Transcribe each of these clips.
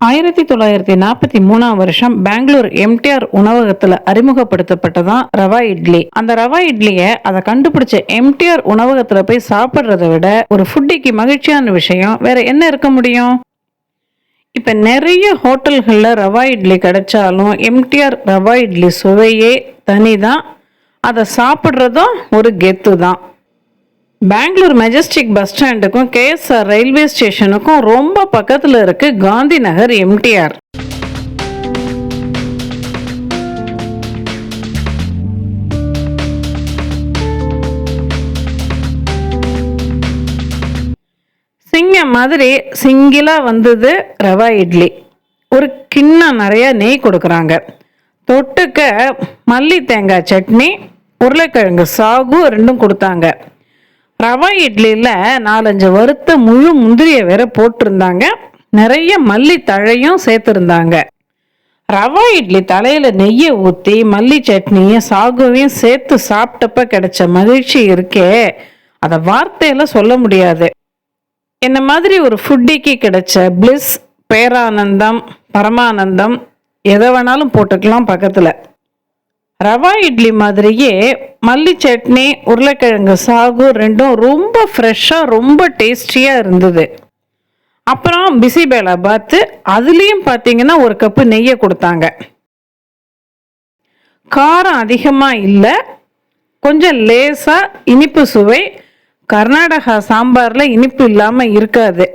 ஆயிரத்தி தொள்ளாயிரத்தி நாற்பத்தி மூணாம் வருஷம் பெங்களூர் எம்டிஆர் உணவகத்துல அறிமுகப்படுத்தப்பட்டதான் ரவா இட்லி. அந்த ரவா இட்லியை அதை கண்டுபிடிச்ச எம்டிஆர் உணவகத்துல போய் சாப்பிட்றத விட ஒரு ஃபுட்டிக்கு மகிழ்ச்சியான விஷயம் வேற என்ன இருக்க முடியும்? இப்ப நிறைய ஹோட்டல்களில் ரவா இட்லி கிடைச்சாலும் எம்டிஆர் ரவா இட்லி சுவையே தனிதான். அதை சாப்பிட்றதும் ஒரு கெத்து தான் பெங்களூர் மெஜஸ்டிக் பஸ் ஸ்டாண்டுக்கும் கேஎஸ்ஆர் ரயில்வே ஸ்டேஷனுக்கும் ரொம்ப பக்கத்தில் இருக்கு காந்தி நகர் எம்டிஆர் சிங்கம் மாதிரி சிங்கிளாக வந்தது ரவா இட்லி. ஒரு கிண்ணம் நிறையா நெய் கொடுக்குறாங்க. தொட்டுக்க மல்லி தேங்காய் சட்னி உருளைக்கிழங்கு சாகு ரெண்டும் கொடுத்தாங்க. ரவா இட்லியில் நாலஞ்சு வறுத்த முழு முந்திரியை வேற போட்டிருந்தாங்க. நிறைய மல்லி தழையும் சேர்த்துருந்தாங்க. ரவா இட்லி தலையில் நெய்யை ஊற்றி மல்லி சட்னியும் சாகுவையும் சேர்த்து சாப்பிட்டப்ப கிடைச்ச மகிழ்ச்சி இருக்கே. அதை வார்த்தையில் சொல்ல முடியாது. என்ன மாதிரி ஒரு ஃபுட்டிக்கு கிடைச்ச பிளிஸ் பேரானந்தம் பரமானந்தம் எதை வேணாலும் போட்டுக்கலாம் பக்கத்தில். ரவா இட்லி மாதிரியே மல்லி சட்னி உருளைக்கிழங்கு சாகு ரெண்டும் ரொம்ப ஃப்ரெஷ்ஷாக ரொம்ப டேஸ்டியாக இருந்தது. அப்புறம் பிசிபேலா பாத்து அதுலேயும் பார்த்தீங்கன்னா ஒரு கப்பு நெய்யை கொடுத்தாங்க. காரம் அதிகமாக இல்லை கொஞ்சம் லேசாக இனிப்பு சுவை. கர்நாடகா சாம்பாரில் இனிப்பு இல்லாமல் இருக்காது.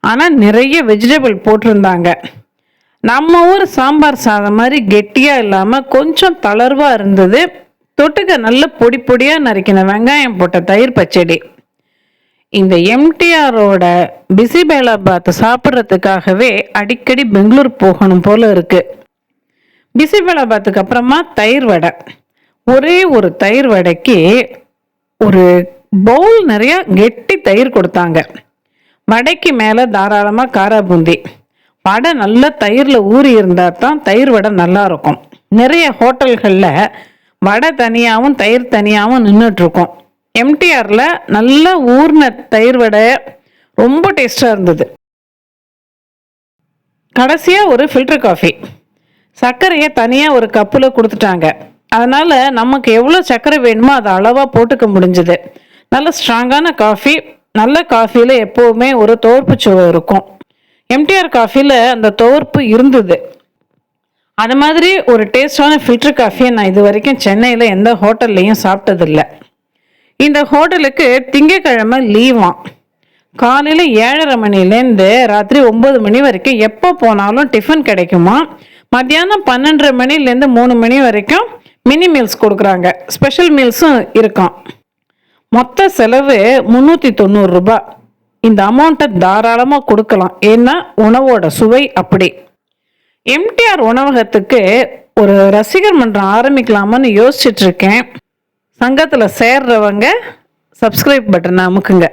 ஆனால் நிறைய வெஜிடபிள் போட்டிருந்தாங்க. நம்ம ஊர் சாம்பார் சாதம் மாதிரி கெட்டியாக இல்லாமல் கொஞ்சம் தளர்வாக இருந்தது. தொட்டுக்க நல்ல பொடி பொடியாக நறுக்கின வெங்காயம் போட்ட தயிர் பச்சடி. இந்த எம்டிஆரோட பிசிபேலாபாத் சாப்பிட்றதுக்காகவே அடிக்கடி பெங்களூர் போகணும் போல இருக்கு. பிசிபேலாபாத்துக்கு அப்புறமா தயிர் வடை. ஒரே ஒரு தயிர் வடைக்கு ஒரு பவுல் நிறைய கெட்டி தயிர் கொடுத்தாங்க. வடைக்கு மேலே தாராளமாக காரா பூந்தி. வடை நல்ல தயிரில் ஊறி இருந்தால் தான் தயிர் வடை நல்லா இருக்கும். நிறைய ஹோட்டல்களில் வடை தனியாகவும் தயிர் தனியாகவும் நின்றுட்டுருக்கோம் எம்டிஆரில் நல்ல ஊர்ன தயிர் வடை ரொம்ப டேஸ்டாக இருந்தது. கடைசியாக ஒரு ஃபில்டர் காஃபி சர்க்கரையை தனியாக ஒரு கப்பில் கொடுத்துட்டாங்க. அதனால் நமக்கு எவ்வளோ சர்க்கரை வேணுமோ அதை அளவாக போட்டுக்க முடிஞ்சுது. நல்ல ஸ்ட்ராங்கான காஃபி நல்ல காஃபியில் எப்போவுமே ஒரு தோற்பு சுவை இருக்கும். எம்டிஆர் காஃபியில் அந்த துவர்ப்பு இருந்தது. அது மாதிரி ஒரு டேஸ்டான ஃபில்டர் காஃபியை நான் இது வரைக்கும் சென்னையில் எந்த ஹோட்டல்லையும் சாப்பிட்டதில்ல. இந்த ஹோட்டலுக்கு திங்கக்கிழமை லீவாம் காலையில் ஏழரை மணிலேருந்து ராத்திரி ஒம்பது மணி வரைக்கும் எப்போ போனாலும் டிஃபன் கிடைக்குமா? மத்தியானம் பன்னெண்டரை மணிலேருந்து மூணு மணி வரைக்கும் மினி மீல்ஸ் கொடுக்குறாங்க. ஸ்பெஷல் மீல்ஸும் இருக்கான் மொத்த செலவு முந்நூற்றி தொண்ணூறுரூபா இந்த அமௌண்ட்டை தாராளமாக கொடுக்கலாம். ஏன்னா உணவோட சுவை அப்படி. எம்டிஆர் உணவகத்துக்கு ஒரு ரசிகர் மன்றம் ஆரம்பிக்கலாமான்னு யோசிச்சுட்டு இருக்கேன். சங்கத்தில் சேர்றவங்க சப்ஸ்கிரைப் பட்டனை அமுக்குங்க.